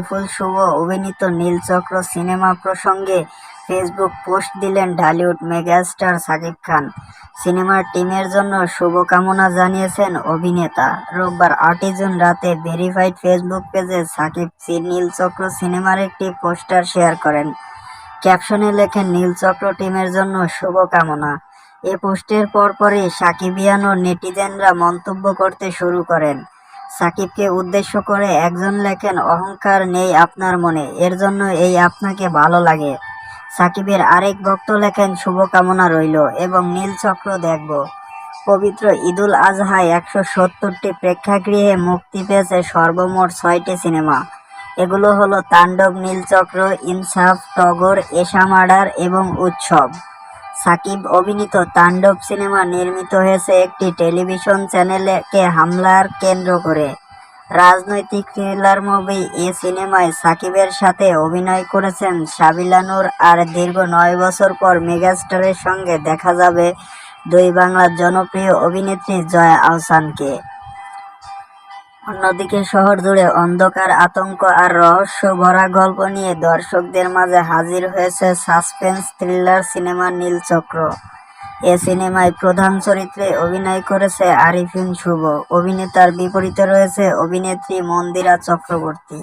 আতিফুল শুভ অভিনীত নীলচক্র সিনেমা প্রসঙ্গে Facebook post দিলেন ঢালিউড মেগাস্টার সাকিব খান। সিনেমার টিমের জন্য শুভকামনা জানিয়েছেন অভিনেতা। রোববার আটই জুন রাতে ভেরিফাইড ফেসবুক পেজে সাকিব নীলচক্র সিনেমার একটি পোস্টার শেয়ার করেন। ক্যাপশনে লেখেন নীলচক্র টিমের জন্য শুভকামনা। এ পোস্টের পরপরই সাকিবিয়ান ও নেটিজেনরা মন্তব্য করতে শুরু করেন। সাকিবকে উদ্দেশ্য করে একজন লেখেন, অহংকার নেই আপনার মনে, এর জন্য এই আপনাকে ভালো লাগে। সাকিবের আরেক ভক্ত লেখেন, শুভকামনা রইল এবং নীলচক্র দেখব। পবিত্র ঈদুল আজহায় একশো সত্তরটি প্রেক্ষাগৃহে মুক্তি পেয়েছে সর্বমোট ছয়টি সিনেমা। এগুলো হলো তাণ্ডব নীলচক্র ইনসাফ, টগর এশামার্ডার এবং উৎসব। সাকিব অভিনীত তাণ্ডব সিনেমা নির্মিত হয়েছে একটি টেলিভিশন চ্যানেলকে হামলার কেন্দ্র করে। রাজনৈতিক থ্রিলার মুভি এ সিনেমায় সাকিবের সাথে অভিনয় করেছেন সাবিলানুর আর দীর্ঘ নয় বছর পর মেগাস্টারের সঙ্গে দেখা যাবে দুই বাংলার জনপ্রিয় অভিনেত্রী জয়া আহসানকে। অন্যদিকে শহর জুড়ে অন্ধকার, আতঙ্ক আর রহস্য ভরা গল্প নিয়ে দর্শকদের মাঝে হাজির হয়েছে সাসপেন্স থ্রিলার সিনেমা নীলচক্র এ সিনেমায় প্রধান চরিত্রে অভিনয় করেছে আরিফিন শুভ। অভিনেতার বিপরীতে রয়েছে অভিনেত্রী মন্দিরা চক্রবর্তী।